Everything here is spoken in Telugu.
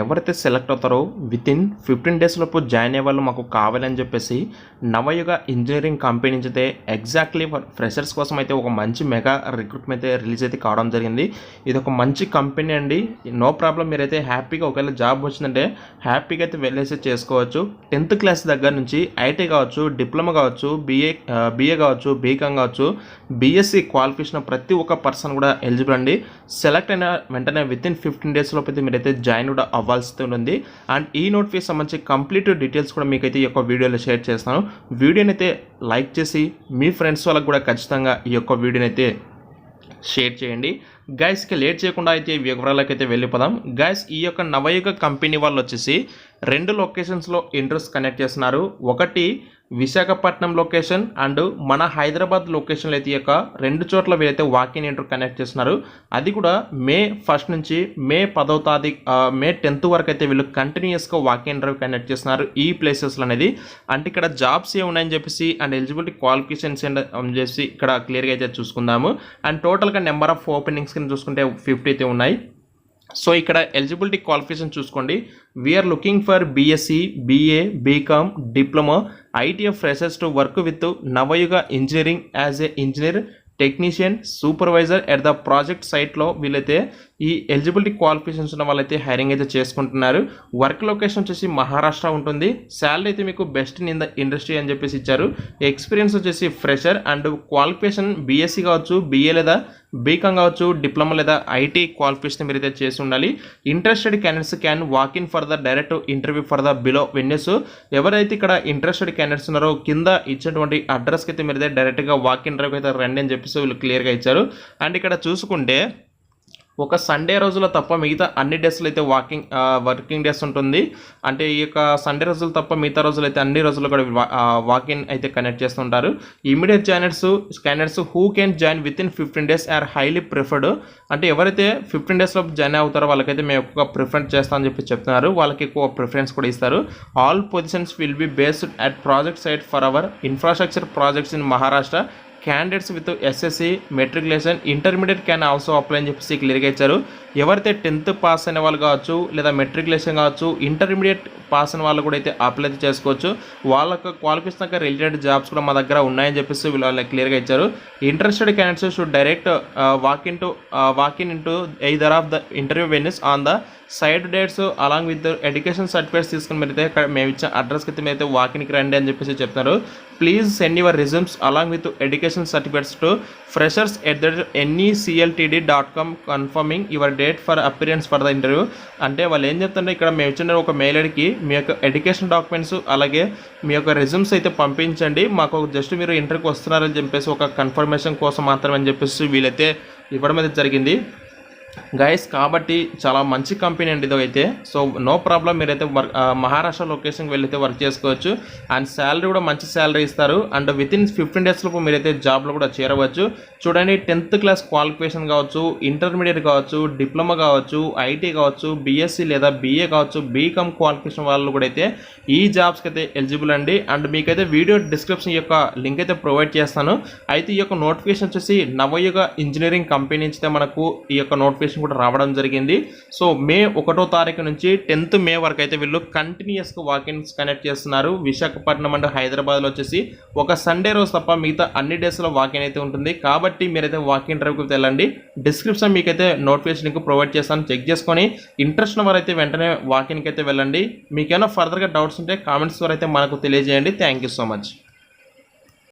ఎవరైతే సెలెక్ట్ అవుతారో విత్ ఇన్ ఫిఫ్టీన్ డేస్లోపు జాయిన్ అయ్యే వాళ్ళు మాకు కావాలని చెప్పేసి నవయుగ ఇంజనీరింగ్ కంపెనీ నుంచి అయితే ఎగ్జాక్ట్లీ ఫ్రెషర్స్ కోసం అయితే ఒక మంచి మెగా రిక్రూట్మెంట్ అయితే రిలీజ్ అయితే కావడం జరిగింది. ఇది ఒక మంచి కంపెనీ అండి. నో ప్రాబ్లం మీరైతే హ్యాపీగా ఒకవేళ జాబ్ వచ్చిందంటే హ్యాపీగా అయితే వెళ్ళేసి చేసుకోవచ్చు. టెన్త్ క్లాస్ దగ్గర నుంచి ఐటీ కావచ్చు డిప్లొమా కావచ్చు బీఏ బీఏ కావచ్చు బీకామ్ కావచ్చు బీఎస్సీ క్వాలిఫికేషన్ ప్రతి ఒక్క పర్సన్ కూడా ఎలిజిబుల్ అండి. సెలెక్ట్ అయిన వెంటనే విత్ ఇన్ ఫిఫ్టీన్ డేస్ లోపు అయితే మీరైతే జాయిన్ కూడా అవ్వాల్సి ఉంది అండ్ ఈ నోటిఫికేషన్ సంబంధించి కంప్లీట్ డీటెయిల్స్ కూడా మీకైతే ఈ యొక్క వీడియోలో షేర్ చేస్తాను. వీడియోని అయితే లైక్ చేసి మీ ఫ్రెండ్స్ వాళ్ళకి కూడా ఖచ్చితంగా ఈ యొక్క వీడియోని అయితే షేర్ చేయండి. గైస్కి లేట్ చేయకుండా అయితే వివరాలకైతే వెళ్ళిపోదాం. గైస్ ఈ యొక్క నవయుగ కంపెనీ వాళ్ళు వచ్చేసి రెండు లొకేషన్స్లో ఇంట్రెస్ట్ కనెక్ట్ చేస్తున్నారు. ఒకటి విశాఖపట్నం లొకేషన్ అండ్ మన హైదరాబాద్ లొకేషన్లో అయితే యొక్క రెండు చోట్ల వీరైతే వాకింగ్ ఇంటర్ కనెక్ట్ చేస్తున్నారు. అది కూడా మే ఫస్ట్ నుంచి మే పదవ తారీఖు మే టెన్త్ వరకు అయితే వీళ్ళు కంటిన్యూస్గా వాకింగ్ ఇంటర్వ్యూ కనెక్ట్ చేస్తున్నారు ఈ ప్లేసెస్లో అనేది. అంటే ఇక్కడ జాబ్స్ ఏ ఉన్నాయని చెప్పేసి అండ్ ఎలిజిబిలిటీ క్వాలిఫికేషన్స్ అని చెప్పేసి ఇక్కడ క్లియర్గా అయితే చూసుకుందాము. అండ్ టోటల్గా నెంబర్ ఆఫ్ ఓపెనింగ్స్ కింద చూసుకుంటే ఫిఫ్టీ అయితే ఉన్నాయి. సో ఇక్కడ ఎలిజిబిలిటీ క్వాలిఫికేషన్ చూసుకోండి. We're looking for BSc BA BCom diploma ITF freshers to work with Navayuga engineering as a engineer technician supervisor at the project సైట్లో వీళ్ళైతే ఈ ఎలిజిబిలిటీ క్వాలిఫికేషన్స్ ఉన్న వాళ్ళైతే హైరింగ్ అయితే చేసుకుంటున్నారు. వర్క్ లొకేషన్ వచ్చేసి మహారాష్ట్ర ఉంటుంది. శాలరీ అయితే మీకు బెస్ట్ ఇన్ ద ఇండస్ట్రీ అని చెప్పేసి ఇచ్చారు. ఎక్స్పీరియన్స్ వచ్చేసి ఫ్రెషర్ అండ్ క్వాలిఫికేషన్ బీఎస్సీ కావచ్చు బీఏ లేదా బీకామ్ కావచ్చు డిప్లొమా లేదా ఐటీ క్వాలిఫికేషన్ మీరు అయితే చేసి ఉండాలి. Interested candidates can walk in for the direct interview for the below venues ఎవరైతే ఇక్కడ ఇంట్రెస్టెడ్ క్యాండిడేట్స్ ఉన్నారో కింద ఇచ్చినటువంటి అడ్రస్కి అయితే మీరు డైరెక్ట్గా వాక్ ఇన్ డ్రైవ్ అయితే రండి అని చెప్పేసి వీళ్ళు క్లియర్గా ఇచ్చారు. అండ్ ఇక్కడ చూసుకుంటే ఒక సండే రోజులో తప్ప మిగతా అన్ని డేస్లో అయితే వాకింగ్ వర్కింగ్ డేస్ ఉంటుంది. అంటే ఈ యొక్క సండే రోజులు తప్ప మిగతా రోజులు అయితే అన్ని రోజులు కూడా వాకింగ్ అయితే కనెక్ట్ చేస్తుంటారు immediate joiners scanners who can join within fifteen days are highly preferred అంటే ఎవరైతే ఫిఫ్టీన్ డేస్లో జాయిన్ అవుతారో వాళ్ళకైతే మేము ఎక్కువగా ప్రిఫరెన్స్ చేస్తామని చెప్పి చెప్తున్నారు. వాళ్ళకి ఎక్కువ ప్రిఫరెన్స్ కూడా ఇస్తారు. All positions will be based at project site for our infrastructure projects in Maharashtra candidates with SSC matriculation intermediate can also apply అని చెప్పేసి క్లియర్గా ఇచ్చారు. ఎవరైతే టెన్త్ పాస్ అయిన వాళ్ళు కావచ్చు లేదా మెట్రికులేషన్ కావచ్చు ఇంటర్మీడియట్ పాస్ అయిన వాళ్ళు కూడా అయితే అప్లై చేసుకోవచ్చు. వాళ్ళకు క్వాలిఫికేషన్ రిలేటెడ్ జాబ్స్ కూడా మా దగ్గర ఉన్నాయని చెప్పేసి వీళ్ళు క్లియర్గా ఇచ్చారు. Interested candidates should direct walk in to walk in into either of the interview venues on the side dates along with education certificates తీసుకుని మీరైతే ఇక్కడ మేము ఇచ్చిన అడ్రస్కి అయితే మీరైతే వాకిన్కి రండి అని చెప్పేసి చెప్తున్నారు. Please send your resumes along with education certificates to freshers at the NECLTD dot com confirming your date for appearance for the interview అంటే వాళ్ళు ఏం చెప్తుంటే ఇక్కడ మేము ఇచ్చిన ఒక మెయిల్ ఐడికి మీ యొక్క ఎడ్యుకేషన్ డాక్యుమెంట్స్ అలాగే మీ యొక్క రెజ్యూమ్స్ అయితే పంపించండి. మాకు జస్ట్ మీరు ఇంటర్వ్యూకి వస్తున్నారని చెప్పేసి ఒక కన్ఫర్మేషన్ కోసం మాత్రమే అని చెప్పేసి వీళ్ళైతే ఇవ్వడం అయితే జరిగింది. గైస్ కాబట్టి చాలా మంచి కంపెనీ అండి ఇది అయితే సో నో ప్రాబ్లం మీరైతే వర్క్ మహారాష్ట్ర లొకేషన్కి వెళ్ళైతే వర్క్ చేసుకోవచ్చు. అండ్ శాలరీ కూడా మంచి శాలరీ ఇస్తారు. And within fifteen days లోపు మీరైతే జాబ్లో కూడా చేరవచ్చు. చూడండి టెన్త్ క్లాస్ క్వాలిఫికేషన్ కావచ్చు ఇంటర్మీడియట్ కావచ్చు డిప్లొమా కావచ్చు ఐటీ కావచ్చు బీఎస్సీ లేదా బీఏ కావచ్చు బీకామ్ క్వాలిఫికేషన్ వాళ్ళు కూడా అయితే ఈ జాబ్స్కి అయితే ఎలిజిబుల్ అండి. అండ్ మీకైతే వీడియో డిస్క్రిప్షన్ యొక్క లింక్ అయితే ప్రొవైడ్ చేస్తాను. అయితే ఈ యొక్క నోటిఫికేషన్ వచ్చేసి నవయుగ ఇంజనీరింగ్ కంపెనీ నుంచి మనకు ఈ యొక్క నోటిఫికేషన్ కూడా రావడం జరిగింది. సో మే ఒకటో తారీఖు నుంచి టెన్త్ మే వరకు అయితే వీళ్ళు కంటిన్యూస్గా వాకిన్స్ కనెక్ట్ చేస్తున్నారు. విశాఖపట్నం అండ్ హైదరాబాద్లో వచ్చేసి ఒక సండే రోజు తప్ప మిగతా అన్ని డేస్లో వాకిన్ అయితే ఉంటుంది. కాబట్టి మీరైతే వాకింగ్ డ్రైవ్కి వెళ్ళండి. డిస్క్రిప్షన్ మీకైతే నోటిఫికేషన్ లింక్ ప్రొవైడ్ చేస్తాను. చెక్ చేసుకొని ఇంట్రెస్ట్ ఉన్న వారైతే వెంటనే వాకిన్కి అయితే వెళ్ళండి. మీకేమైనా ఫర్దర్గా డౌట్స్ ఉంటే కామెంట్స్ ద్వారా అయితే మనకు తెలియజేయండి. Thank you so much